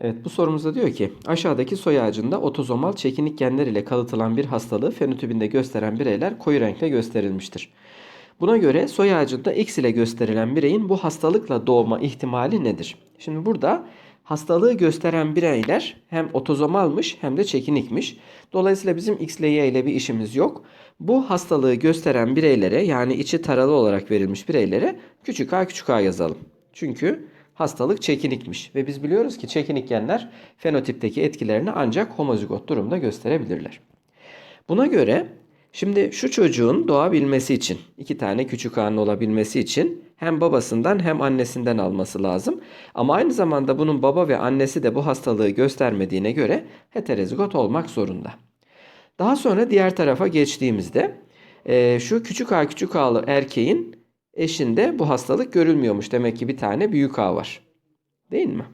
Evet bu sorumuzda diyor ki aşağıdaki soy ağacında otozomal çekinik genler ile kalıtılan bir hastalığı fenotipinde gösteren bireyler koyu renkle gösterilmiştir. Buna göre soy ağacında X ile gösterilen bireyin bu hastalıkla doğma ihtimali nedir? Şimdi burada hastalığı gösteren bireyler hem otozomalmış hem de çekinikmiş. Dolayısıyla bizim X ile Y ile bir işimiz yok. Bu hastalığı gösteren bireylere yani içi taralı olarak verilmiş bireylere küçük a küçük a yazalım. Çünkü hastalık çekinikmiş ve biz biliyoruz ki çekinik genler fenotipteki etkilerini ancak homozigot durumda gösterebilirler. Buna göre şimdi şu çocuğun doğabilmesi için iki tane küçük A'nın olabilmesi için hem babasından hem annesinden alması lazım. Ama aynı zamanda bunun baba ve annesi de bu hastalığı göstermediğine göre heterozigot olmak zorunda. Daha sonra diğer tarafa geçtiğimizde şu küçük A küçük A'lı erkeğin eşinde bu hastalık görülmüyormuş. Demek ki bir tane büyük A var. Değil mi?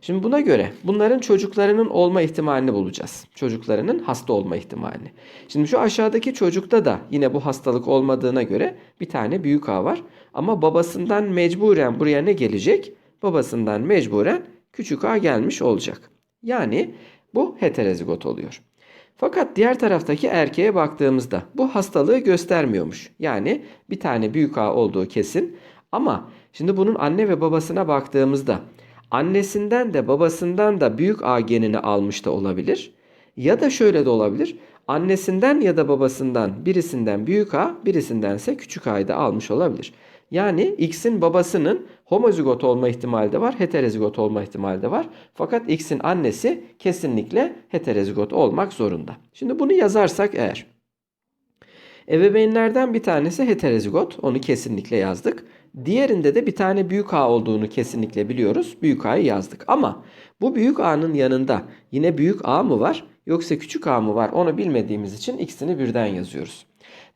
Şimdi buna göre bunların çocuklarının olma ihtimalini bulacağız. Çocuklarının hasta olma ihtimalini. Şimdi şu aşağıdaki çocukta da yine bu hastalık olmadığına göre bir tane büyük A var. Ama babasından mecburen buraya ne gelecek? Babasından mecburen küçük A gelmiş olacak. Yani bu heterozigot oluyor. Fakat diğer taraftaki erkeğe baktığımızda bu hastalığı göstermiyormuş. Yani bir tane büyük A olduğu kesin. Ama şimdi bunun anne ve babasına baktığımızda annesinden de babasından da büyük A genini almış da olabilir. Ya da şöyle de olabilir. Annesinden ya da babasından birisinden büyük A, birisindense küçük A'yı da almış olabilir. Yani X'in babasının homozigot olma ihtimali de var, heterozigot olma ihtimali de var. Fakat X'in annesi kesinlikle heterozigot olmak zorunda. Şimdi bunu yazarsak eğer Ebeveynlerden bir tanesi heterozigot. Onu kesinlikle yazdık. Diğerinde de bir tane büyük A olduğunu kesinlikle biliyoruz. Büyük A'yı yazdık. Ama bu büyük A'nın yanında yine büyük A mı var yoksa küçük A mı var onu bilmediğimiz için ikisini birden yazıyoruz.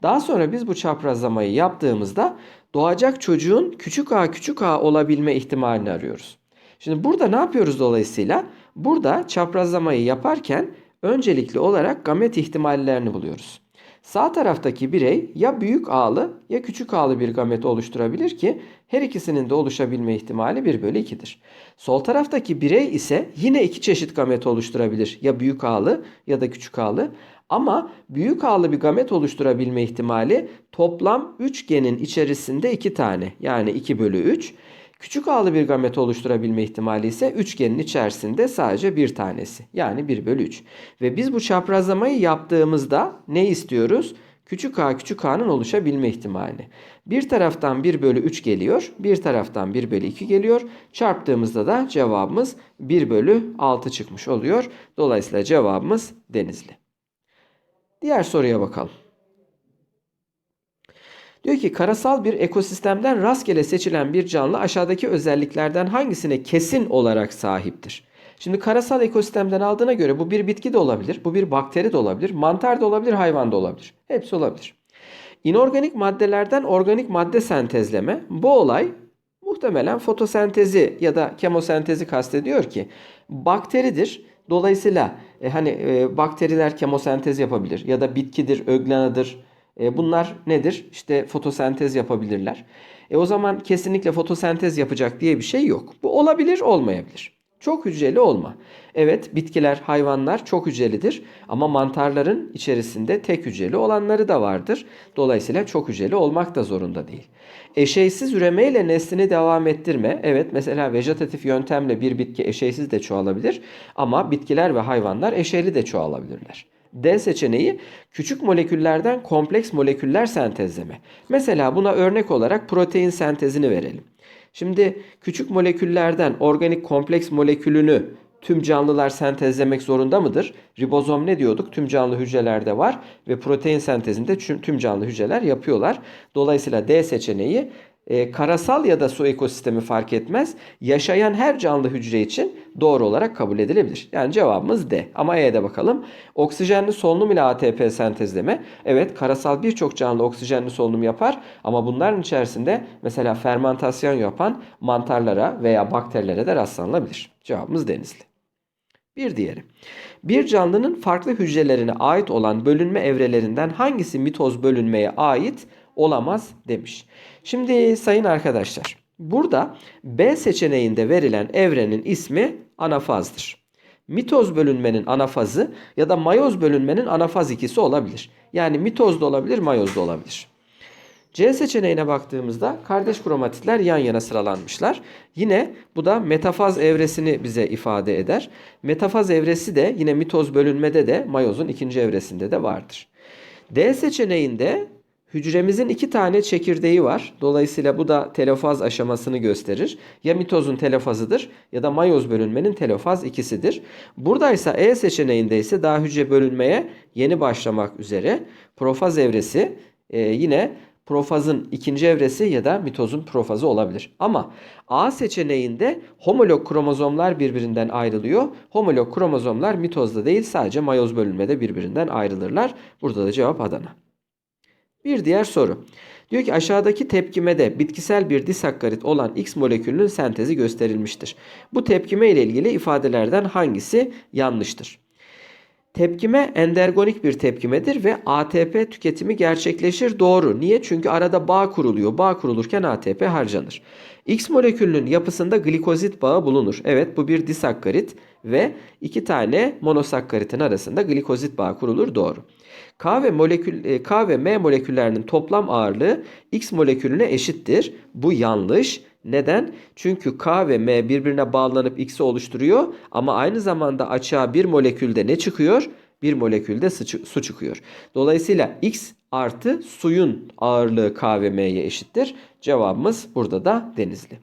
Daha sonra biz bu çaprazlamayı yaptığımızda doğacak çocuğun küçük A küçük A olabilme ihtimalini arıyoruz. Şimdi burada ne yapıyoruz dolayısıyla? Burada çaprazlamayı yaparken öncelikli olarak gamet ihtimallerini buluyoruz. Sağ taraftaki birey ya büyük A'lı ya küçük A'lı bir gamet oluşturabilir ki her ikisinin de oluşabilme ihtimali 1 bölü 2'dir. Sol taraftaki birey ise yine iki çeşit gamet oluşturabilir. Ya büyük A'lı ya da küçük A'lı. Ama büyük A'lı bir gamet oluşturabilme ihtimali toplam 3 genin içerisinde 2 tane yani 2 bölü 3. Küçük A'lı bir gamet oluşturabilme ihtimali ise üçgenin içerisinde sadece bir tanesi. Yani 1 bölü 3. Ve biz bu çaprazlamayı yaptığımızda ne istiyoruz? Küçük a küçük a'nın oluşabilme ihtimali. Bir taraftan 1 bölü 3 geliyor. Bir taraftan 1 bölü 2 geliyor. Çarptığımızda da cevabımız 1 bölü 6 çıkmış oluyor. Dolayısıyla cevabımız denizli. Diğer soruya bakalım. Diyor ki karasal bir ekosistemden rastgele seçilen bir canlı aşağıdaki özelliklerden hangisine kesin olarak sahiptir? Şimdi karasal ekosistemden aldığına göre bu bir bitki de olabilir, bu bir bakteri de olabilir, mantar da olabilir, hayvan da olabilir. Hepsi olabilir. İnorganik maddelerden organik madde sentezleme bu olay muhtemelen fotosentezi ya da kemosentezi kastediyor ki bakteridir. Dolayısıyla e, hani e, bakteriler kemosentez yapabilir ya da bitkidir, öglanadır, e, bunlar nedir? İşte fotosentez yapabilirler. E o zaman kesinlikle fotosentez yapacak diye bir şey yok. Bu olabilir, olmayabilir. Çok hücreli olma. Evet bitkiler, hayvanlar çok hücrelidir ama mantarların içerisinde tek hücreli olanları da vardır. Dolayısıyla çok hücreli olmak da zorunda değil. Eşeysiz üremeyle neslini devam ettirme. Evet mesela vejetatif yöntemle bir bitki eşeysiz de çoğalabilir ama bitkiler ve hayvanlar eşeyli de çoğalabilirler. D seçeneği küçük moleküllerden kompleks moleküller sentezleme. Mesela buna örnek olarak protein sentezini verelim. Şimdi küçük moleküllerden organik kompleks molekülünü tüm canlılar sentezlemek zorunda mıdır? Ribozom ne diyorduk? Tüm canlı hücrelerde var ve protein sentezinde tüm canlı hücreler yapıyorlar. Dolayısıyla D seçeneği e, karasal ya da su ekosistemi fark etmez. Yaşayan her canlı hücre için doğru olarak kabul edilebilir. Yani cevabımız D. Ama E'de bakalım. Oksijenli solunum ile ATP sentezleme. Evet karasal birçok canlı oksijenli solunum yapar ama bunların içerisinde mesela fermentasyon yapan mantarlara veya bakterilere de rastlanılabilir. Cevabımız denizli. Bir diğeri. Bir canlının farklı hücrelerine ait olan bölünme evrelerinden hangisi mitoz bölünmeye ait olamaz demiş. Şimdi sayın arkadaşlar burada B seçeneğinde verilen evrenin ismi anafazdır. Mitoz bölünmenin anafazı ya da mayoz bölünmenin anafaz ikisi olabilir. Yani mitoz da olabilir, mayoz da olabilir. C seçeneğine baktığımızda kardeş kromatitler yan yana sıralanmışlar. Yine bu da metafaz evresini bize ifade eder. Metafaz evresi de yine mitoz bölünmede de mayozun ikinci evresinde de vardır. D seçeneğinde hücremizin iki tane çekirdeği var. Dolayısıyla bu da telofaz aşamasını gösterir. Ya mitozun telofazıdır ya da mayoz bölünmenin telofaz ikisidir. Buradaysa E seçeneğinde ise daha hücre bölünmeye yeni başlamak üzere profaz evresi e, yine profazın ikinci evresi ya da mitozun profazı olabilir. Ama A seçeneğinde homolog kromozomlar birbirinden ayrılıyor. Homolog kromozomlar mitozda değil sadece mayoz bölünmede birbirinden ayrılırlar. Burada da cevap Adana. Bir diğer soru. Diyor ki aşağıdaki tepkimede bitkisel bir disakkarit olan X molekülünün sentezi gösterilmiştir. Bu tepkime ile ilgili ifadelerden hangisi yanlıştır? Tepkime endergonik bir tepkimedir ve ATP tüketimi gerçekleşir. Doğru. Niye? Çünkü arada bağ kuruluyor. Bağ kurulurken ATP harcanır. X molekülünün yapısında glikozit bağı bulunur. Evet bu bir disakkarit ve iki tane monosakkaritin arasında glikozit bağı kurulur. Doğru. K ve molekül e, K ve M moleküllerinin toplam ağırlığı X molekülüne eşittir. Bu yanlış. Neden? Çünkü K ve M birbirine bağlanıp X'i oluşturuyor ama aynı zamanda açığa bir molekülde ne çıkıyor? Bir molekülde su çıkıyor. Dolayısıyla X artı suyun ağırlığı K ve M'ye eşittir. Cevabımız burada da denizli.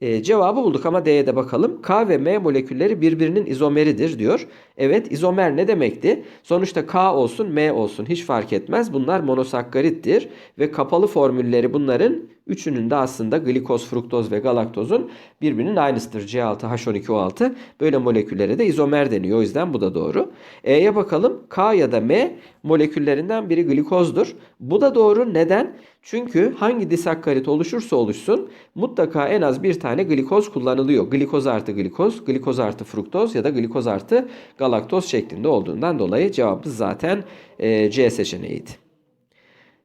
E, cevabı bulduk ama D'ye de bakalım. K ve M molekülleri birbirinin izomeridir diyor. Evet izomer ne demekti? Sonuçta K olsun M olsun hiç fark etmez. Bunlar monosakkarittir ve kapalı formülleri bunların üçünün de aslında glikoz, fruktoz ve galaktozun birbirinin aynısıdır. C6H12O6 böyle moleküllere de izomer deniyor. O yüzden bu da doğru. E'ye bakalım. K ya da M moleküllerinden biri glikozdur. Bu da doğru. Neden? Çünkü hangi disakkarit oluşursa oluşsun mutlaka en az bir tane glikoz kullanılıyor. Glikoz artı glikoz, glikoz artı fruktoz ya da glikoz artı galaktoz şeklinde olduğundan dolayı cevabımız zaten e, C seçeneğiydi.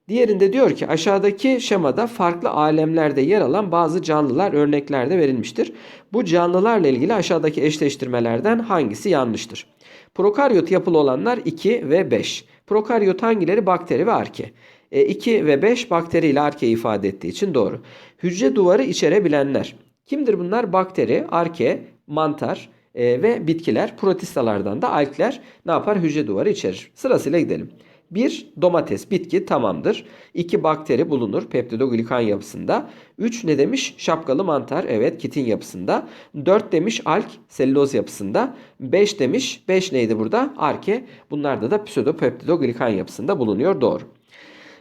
Diğerinde diyor ki aşağıdaki şemada farklı alemlerde yer alan bazı canlılar örneklerde verilmiştir. Bu canlılarla ilgili aşağıdaki eşleştirmelerden hangisi yanlıştır? Prokaryot yapılı olanlar 2 ve 5. Prokaryot hangileri? Bakteri ve arke. 2 e, ve 5 bakteri ile arke ifade ettiği için doğru. Hücre duvarı içerebilenler. Kimdir bunlar? Bakteri, arke, mantar e, ve bitkiler. Protistalardan da alkler ne yapar? Hücre duvarı içerir. Sırasıyla gidelim. 1 domates bitki tamamdır. 2 bakteri bulunur peptidoglikan yapısında. 3 ne demiş? Şapkalı mantar evet kitin yapısında. 4 demiş alk selüloz yapısında. 5 demiş 5 neydi burada? Arke. Bunlarda da pseudopeptidoglikan yapısında bulunuyor doğru.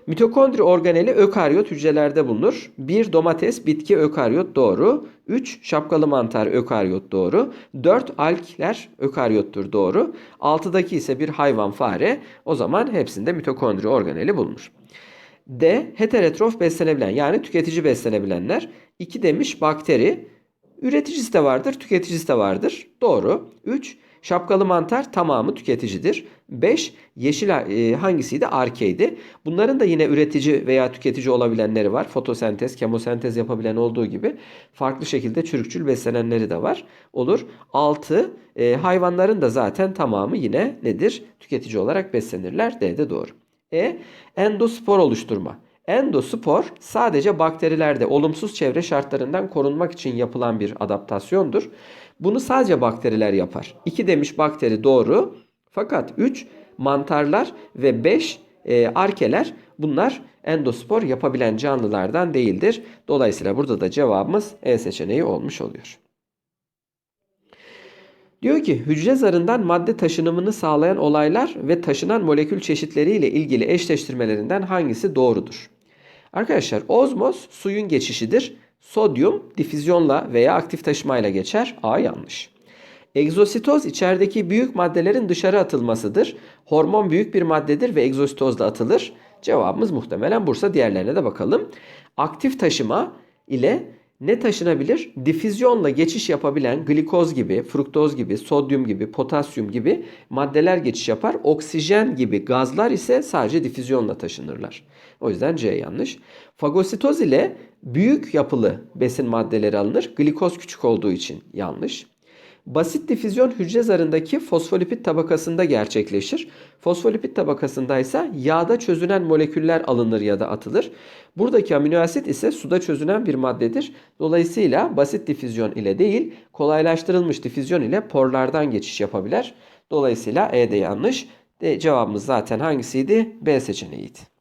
Mitokondri organeli ökaryot hücrelerde bulunur. 1 domates bitki ökaryot doğru. 3 şapkalı mantar ökaryot doğru. 4 alkler ökaryottur doğru. 6'daki ise bir hayvan fare. O zaman hepsinde mitokondri organeli bulunur. D heterotrof beslenebilen yani tüketici beslenebilenler. 2 demiş bakteri. Üreticisi de vardır, tüketicisi de vardır. Doğru. 3 Şapkalı mantar tamamı tüketicidir. 5. Yeşil e, hangisiydi? Arkeydi. Bunların da yine üretici veya tüketici olabilenleri var. Fotosentez, kemosentez yapabilen olduğu gibi farklı şekilde çürükçül beslenenleri de var. Olur. 6. E, hayvanların da zaten tamamı yine nedir? Tüketici olarak beslenirler. D'de doğru. E. Endospor oluşturma. Endospor sadece bakterilerde olumsuz çevre şartlarından korunmak için yapılan bir adaptasyondur. Bunu sadece bakteriler yapar. 2 demiş bakteri doğru. Fakat 3 mantarlar ve 5 e, arkeler bunlar endospor yapabilen canlılardan değildir. Dolayısıyla burada da cevabımız E seçeneği olmuş oluyor. Diyor ki hücre zarından madde taşınımını sağlayan olaylar ve taşınan molekül çeşitleriyle ilgili eşleştirmelerinden hangisi doğrudur? Arkadaşlar ozmoz suyun geçişidir. Sodyum difüzyonla veya aktif taşımayla geçer. A yanlış. Egzositoz içerideki büyük maddelerin dışarı atılmasıdır. Hormon büyük bir maddedir ve egzositoz da atılır. Cevabımız muhtemelen Bursa. Diğerlerine de bakalım. Aktif taşıma ile ne taşınabilir? Difüzyonla geçiş yapabilen glikoz gibi, fruktoz gibi, sodyum gibi, potasyum gibi maddeler geçiş yapar. Oksijen gibi gazlar ise sadece difüzyonla taşınırlar. O yüzden C yanlış. Fagositoz ile büyük yapılı besin maddeleri alınır. Glikoz küçük olduğu için yanlış. Basit difüzyon hücre zarındaki fosfolipid tabakasında gerçekleşir. Fosfolipid tabakasında ise yağda çözünen moleküller alınır ya da atılır. Buradaki amino asit ise suda çözünen bir maddedir. Dolayısıyla basit difüzyon ile değil, kolaylaştırılmış difüzyon ile porlardan geçiş yapabilir. Dolayısıyla E de yanlış. De cevabımız zaten hangisiydi? B seçeneğiydi.